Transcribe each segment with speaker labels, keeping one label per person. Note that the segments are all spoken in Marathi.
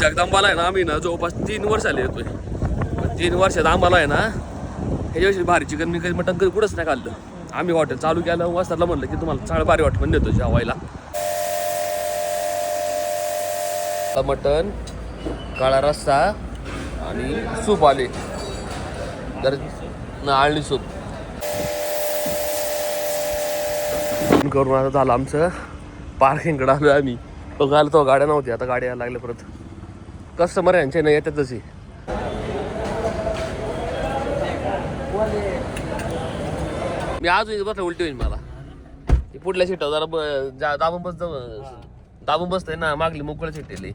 Speaker 1: जगदंबाला आहे ना आम्ही ना जवळपास तीन वर्ष आले येतोय. तीन वर्षात आम्हाला आहे ना ह्याच्याविषयी भारी चिकन मी काही मटण कधी कुठंच नाही खाल्लं. आम्ही हॉटेल चालू केलं वस्ताला म्हणलं की तुम्हाला चांगलं भारी हॉटेल देतो जेवायला. मटण काळा रस्सा आणि सूप आले. तर आळणी सूप. करून आता झालं आमचं. पार्किंगकडे आलो आम्ही. तो घाल तो गाड्या नव्हती आता गाड्या यायला लागल्या परत. कस्टमर यांचे नाही येतात तशी मी अजून इथं बसला उलटी होईल मला. ती पुढल्या सीटावर जरा ब- जा- दाबून बस दाबून बसतंय ना मागली मोकळ्या सीटेली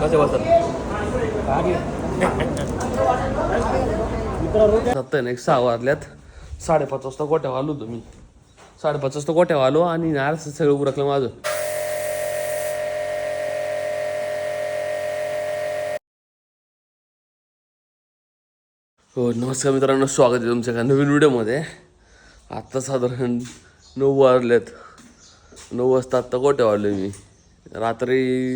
Speaker 1: कसे बसत नाही एक सहा वाजल्यात. साडेपाच वाजता गोट्यावर आलो होतो मी. साडेपाच वाजता गोट्यावर आलो आणि नारळ सगळं उरकलं माझं. हो नमस्कार मित्रांनो स्वागत आहे तुमच्या एका नवीन व्हिडिओमध्ये. आत्ता साधारण नऊ वाजलेत. नऊ वाजता आत्ता गोट्यावर वाढले मी. रात्री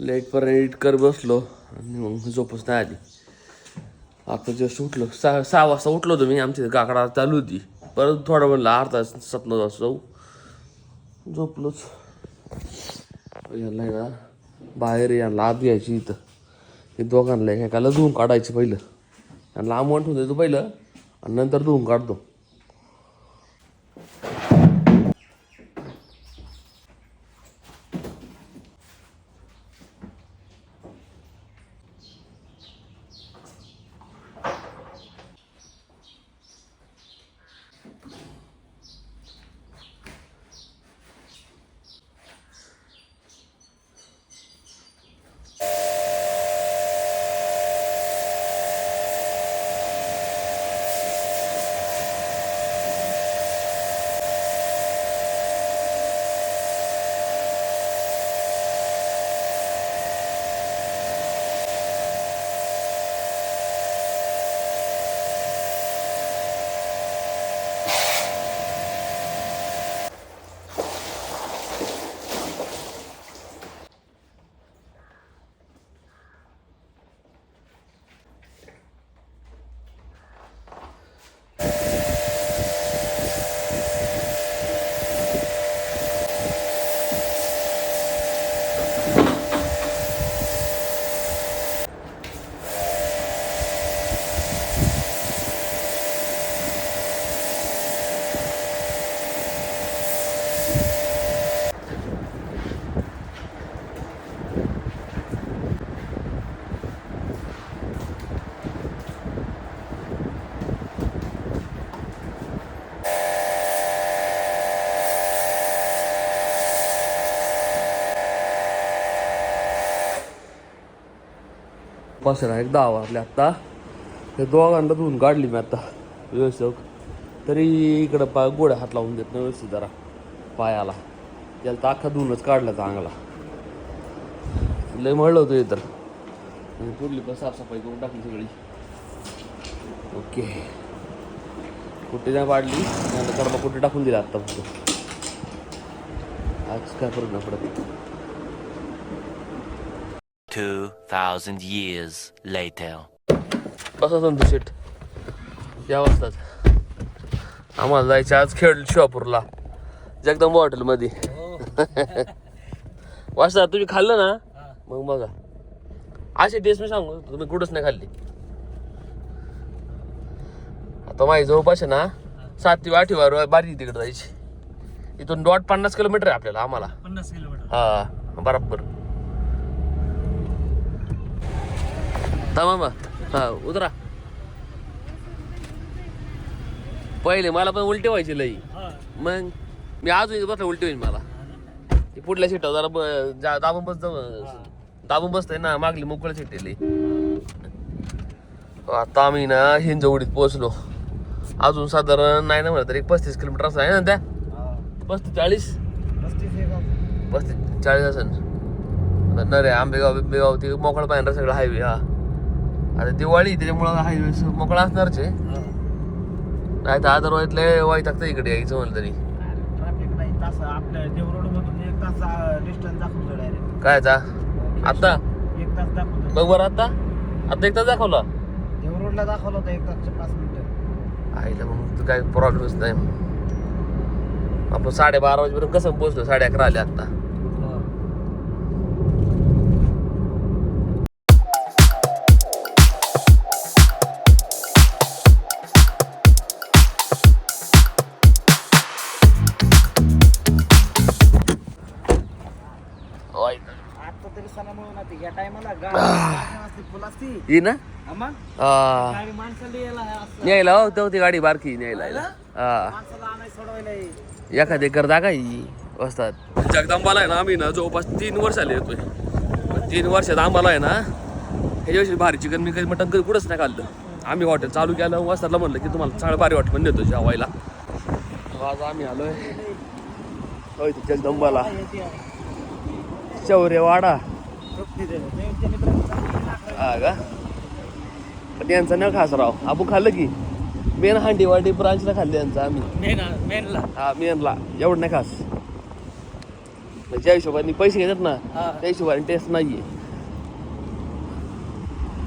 Speaker 1: लेटपर्यंत एडिट कर बसलो आणि मग झोपच नाही आली. आता जस्ट उठलो. सहा सहा वाजता उठलो होतो मी. आमची काकडा चालू होती. परत थोडा म्हणलं अर्धा सपन वाजता जाऊ. झोपलोच. यांना आहे बाहेर यांना आत घ्यायची इथं. हे दोघांना एकाला धुवून काढायचं पहिलं. आणि लांब वाटून देतो पहिलं आणि नंतर धुवून काढतो. पसरा एक दहा वाजले आत्ता हे दोघांना धुवून काढली मी आता व्यवस्थित. तरी इकडं पा गोड्या हात लावून देत नाही व्यवस्थित जरा पायाला. त्याला तर अख्खा धुवूनच काढला चांगला. लय मळलं होतं तर. पुढली पण साफसफाई करून टाकली सगळी. ओके. कुठे नाही पाडली. नंतर कडबा कुठे टाकून दिला आत्ता फक्त. आज काय करू ना पडत
Speaker 2: 2,000 years later.
Speaker 1: बसा संतोष शेट या वाजतात आम्हाला जायचं आज खेळ शॉपूरला जगदंबा हॉटेलमध्ये. वाजता तुम्ही खाल्लं ना? मग बघा. अशी टेस्ट मी सांगू तुम्ही कुठंच नाही खाल्ली. आता माझी जवळपास आहे ना सातवी आठवी बारी तिकडे जायची. इथून डॉट पन्नास किलोमीटर आहे आपल्याला आम्हाला.
Speaker 3: पन्नास किलोमीटर.
Speaker 1: हा बरोबर. थांबा हा उतरा. पहिले मला पण उलटी व्हायची लई. मग मी अजून इथं बसला उलटी होईल मला. ती पुढल्या सीटावर जरा ब- जा- दाबून बस जाऊ दाबून बसतंय ना मागली मोकळ्या सीटेली. आता आम्ही ना हिंजवडीत पोहोचलो. अजून साधारण नाही ना म्हणत तरी एक पस्तीस किलोमीटर असं आहे ना त्या? पस्तीस चाळीस? पस्तीस चाळीस असेल. नरे आंबेगाव बिंबेगाव ते मोकळा पाहिजे सगळं हायवे हा. आता दिवाळी त्याच्यामुळं हायवे मोकळा असणारच. आहे नाही तर अदरवाईज लय वाईट लागतं इकडे यायचं म्हणलं तरी.
Speaker 3: ट्रॅफिक नाही तास आपल्या देव रोड मधून एक तास डिस्टन्स दाखवतो डायरेक्ट
Speaker 1: काय आता आता
Speaker 3: एक तास दाखवतो
Speaker 1: बघ बरं आता आता एक तास दाखवला?
Speaker 3: देव रोडला दाखवलं होतं एक तासचे पाच मिनिटं.
Speaker 1: आईला मग तू काय प्रॉब्लेमच नाही. आपण साडेबारा वाजेपर्यंत कसं पोहोचलो? साडे अकरा आले आता ही ना?
Speaker 3: हा
Speaker 1: हा.
Speaker 3: यायला आहे.
Speaker 1: न्यायला हो तेव्हा ती गाडी बारकी न्यायला हा.
Speaker 3: सोडवायला आहे.
Speaker 1: एखादे करता का ही वस्तात. जगदंबाला आहे ना आम्ही ना जवळपास तीन वर्ष आले येतोय. पण तीन वर्षात आम्हाला आहे ना ह्याच्याविषयी भारी चिकन मी काही मटण कधी कुठंच नाही खाल्लं. आम्ही हॉटेल चालू केलं वस्तादला म्हणलं की तुम्हाला चांगलं भारी हॉटेल पण देतो जेवायला आज आम्ही आलोय. होय ते जगदंबाला.
Speaker 3: येते.
Speaker 1: हा का पण यांचं न खास राव आपण खाल्लं की? मेन हांडीवाडी ब्रांचला खाल्ले यांचं आम्ही.
Speaker 3: मेन- मेनला.
Speaker 1: हा मेनला. एवढं नाही खास ज्या हिशोबाने पैसे घेतात ना
Speaker 3: हा.
Speaker 1: त्या हिशोबाने टेस्ट नाहीये.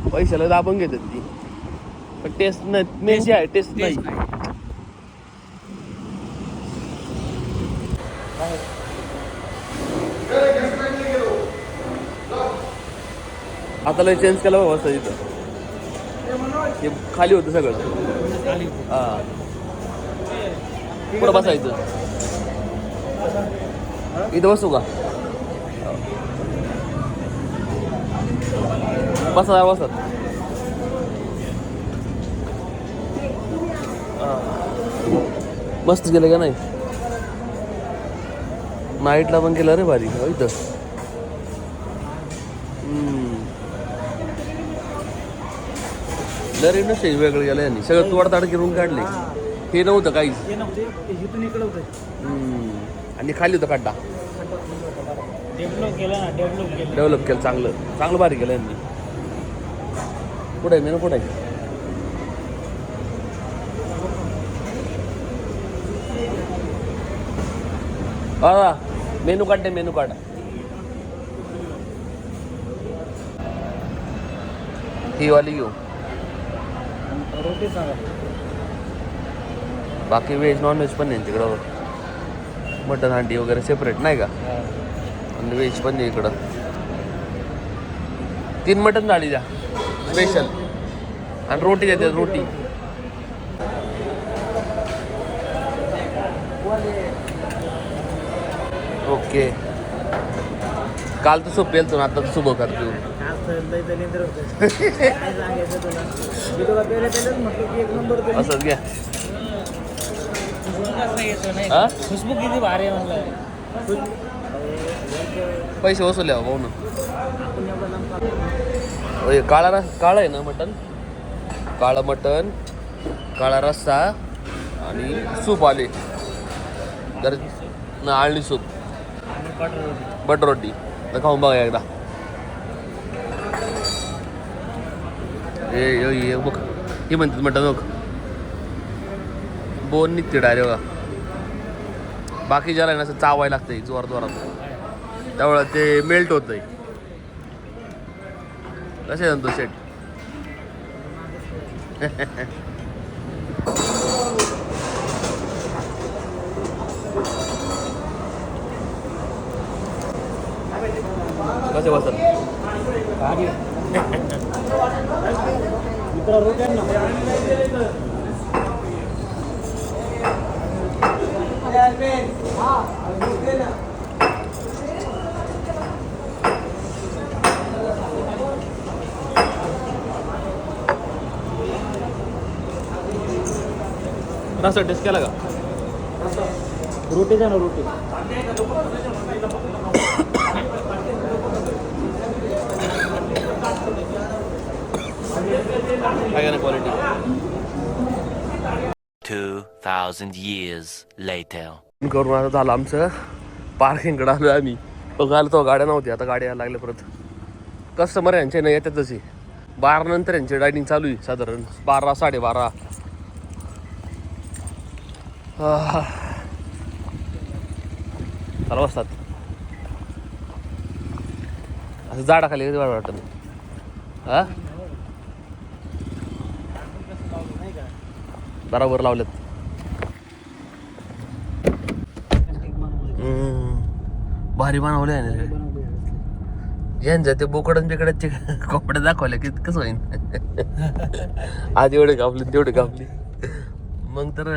Speaker 1: पैशाला दाबून घेतात ती. पण टेस्ट नाही मेन जे आहे टेस्ट नाही. आता लय चेंज केला व्यवस्था तिथं हे खाली होतं सगळं. हां. पुढं बसायचं. इथं बसू का? बसा बसत मस्त गेलं का नाही? नाईटला पण केलं रे भारी. हो, इथं. लय नसेल वेगळं गेलं यांनी. सगळं तोडताड करून काढले.
Speaker 3: हा.
Speaker 1: हे नव्हतं काहीच.
Speaker 3: नव्हते. इथून इकडे होते.
Speaker 1: आणि खाली होतं खड्डा.
Speaker 3: डेव्हलप केलं ना डेव्हलप केलं.
Speaker 1: डेव्हलप केलं चांगलं. चांगलं भारी केलं यांनी. कुठे आहे मेनू? कुठे आहे? हा मेनू काढते मेनू काढा. ही वाली घेऊ.
Speaker 3: रोटी सांगा.
Speaker 1: बाकी व्हेज नॉन व्हेज पण आहे तिकडं. मटन हांडी वगैरे सेपरेट नाही का? आणि व्हेज पण आहे इकडं. तीन मटन थाळी द्या. स्पेशल आणि रोटी देते रोटी. ओके काल तर सूप पेलतो ना आता सुबह करतो. असंच घ्या.
Speaker 3: खुशबू
Speaker 1: हा?
Speaker 3: खुशबू किती भारी आहे म्हणलं
Speaker 1: पैसे वसुले भाऊ ना.
Speaker 3: आपण
Speaker 1: काळा रस काळा आहे ना मटन काळं मटन काळा रस्सा आणि सूप आले. तर ना आळणी सूप.
Speaker 3: बटर रोटी.
Speaker 1: बटर रोटी. तर खाऊन बघा एकदा. ए ये बघ. हे म्हणतात मटन बघ. बोन निघते डायरेक्ट बघा. बाकी ज्याला ना असं चावायला लागतंय जोर जोरात. त्यामुळं ते मेल्ट होतंय. कसे म्हणतो सेट कसे बसत
Speaker 3: भारी
Speaker 1: रस्ता टेस्ट केला का?
Speaker 3: रोटी द्या ना रोटी.
Speaker 1: काय ना क्वालिटी
Speaker 2: 2,000 years later.
Speaker 1: करून आता झालं आमचं. पार्किंगकडे आलो आम्ही. बघायला तो गाड्या नव्हती आता गाड्या यायला लागल्या परत. कस्टमर यांचे नाही येतात तसे. बारा नंतर यांची डायनिंग चालू आहे साधारण. बारा साडेबारा. आह. चालू असतात असं झाडाखाली कधी वाटत? नाही हा
Speaker 3: नाही का
Speaker 1: लावलेत
Speaker 3: कंटिक बनवलंय.
Speaker 1: हम्म. भारी बनवले. यांच्या ते बोकडन बिकडाचे कपडे दाखवले की कसं होईन. आधी एवढे कापले तेवढे कापले मग तर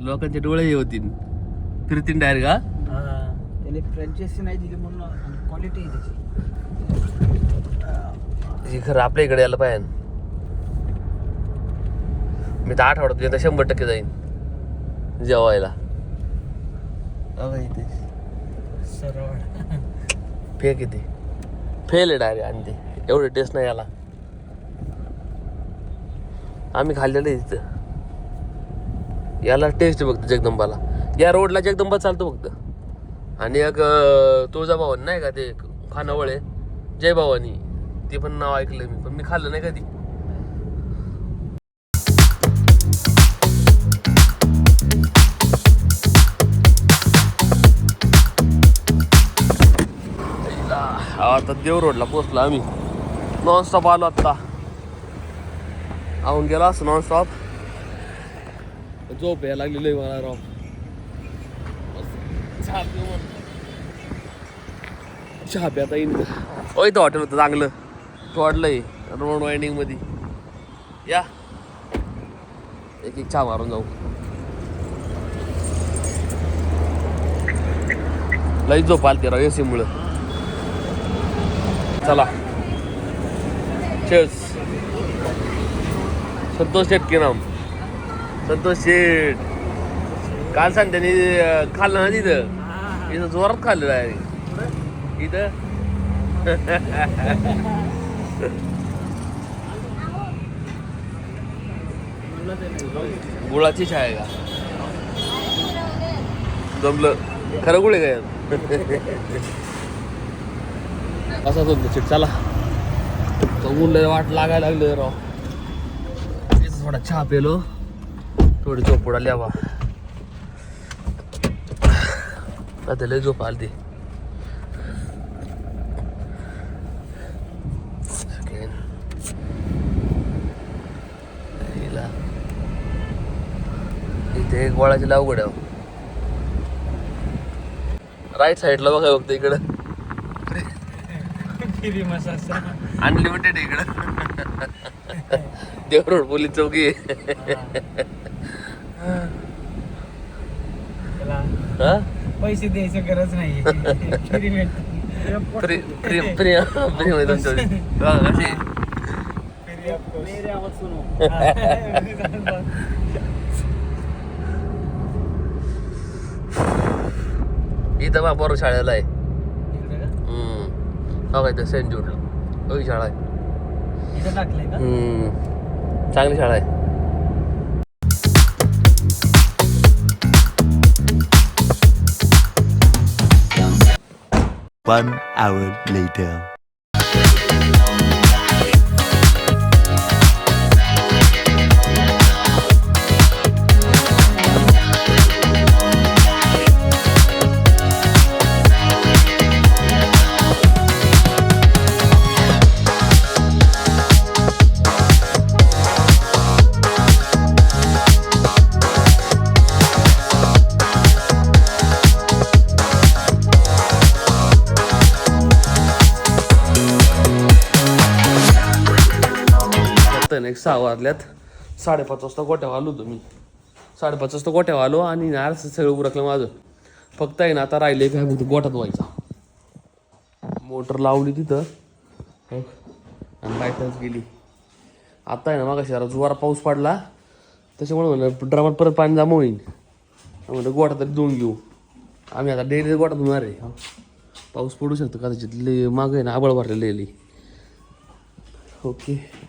Speaker 1: लोकांचे डोळे हे होतील. फिरतील डायरेक्ट का
Speaker 3: फ्रँचायसी नाही दिली म्हणून क्वालिटी
Speaker 1: खरं आपल्या इकडे यायला पाहिजे. मी तर आठवड्यात शंभर टक्के जाईन. जेवायला. फेक येते फेल आहे डायरेक्ट आणि ते. एवढे टेस्ट नाही याला. आम्ही खाल्लेलं आहे तिथं याला टेस्ट आहे फक्त जगदंबाला. या रोडला जगदंबा चालतो फक्त. आणि एक तुळजाभवानी नाही का ते खानावळ आहे? जय भवानी ते पण नाव ऐकलंय मी पण मी खाल्लं नाही कधी. आता देव रोडला पोचलो आम्ही. नॉनस्टॉप आलो आता आऊन गेला असं नॉनस्टॉप झोप यायला लागलेली आहे मला राव. चहा प्याता येईन ओ इथं हॉटेल होतं चांगलं. तोडलंय रोड वाइंडिंगमध्ये या. एक एक चहा मारून जाऊ. लई झोप आलते राव एसी मुळे. चला. चेस संतोष शेट की नाम. संतोष शेठ काल सांगते खाल्लं ना तिथं? इथं जोरात खाल्लेलं आहे. इथं? गुळाची चहा आहे का? जमलं. खरं गुळ आहे काय असाच होतं चिट? चला. ऊन वाट लागायला लागलं राव. तेच थोडा चहा पेलो. थोडी झोपुडा ल्यावा आता लय झोप आली ती इथे एक वळाची लावगड आहे. राईट साईडला बघा फक्त इकडं. अनलिमिटेड इकडं. देवरोड पोलीस चौकी. आहे. हा?
Speaker 3: पैसे द्यायची गरज नाही free
Speaker 1: free free free free मध्ये तुमच्या बघा कशी
Speaker 3: मेरे आवाज सुनो
Speaker 1: इथं बा बरं शाळेला आहे
Speaker 3: इकडे का?
Speaker 1: हम्म. हो काय ते सेंट जूड हो ही शाळा आहे
Speaker 3: इथं टाकलंय का
Speaker 1: हम्म. चांगली शाळा आहे
Speaker 2: One hour later.
Speaker 1: सहा वाजल्यात. साडेपाच वाजता गोट्यावर आलो होतो मी. साडेपाच वाजता गोट्यावर आलो आणि ना सगळं उरकलं माझं. फक्त आहे ना आता राहिले काय फक्त गोठ्यात व्हायचा. मोटर लावली तिथं. हो. आणि लाईटच गेली. आता आहे ना मग शहरात जोरा पाऊस पडला. त्याच्यामुळे म्हणलं ड्रामात परत पाणी जमा होईल म्हणलं गोठा तरी धुवून घेऊ. आम्ही आता डेली गोठा धुणार आहे. पाऊस पडू शकतो कदाचित लय मागं आहे ना आबळ भरलेली आहे. लय. ओके.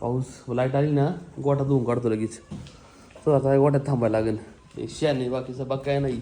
Speaker 1: पाऊस लाइट आली ना गोठा धुवून काढतो लगेच. तो आता गोठ्यात थांबायला लागेल. शेण नाही बाकीचं बाग काय नाही.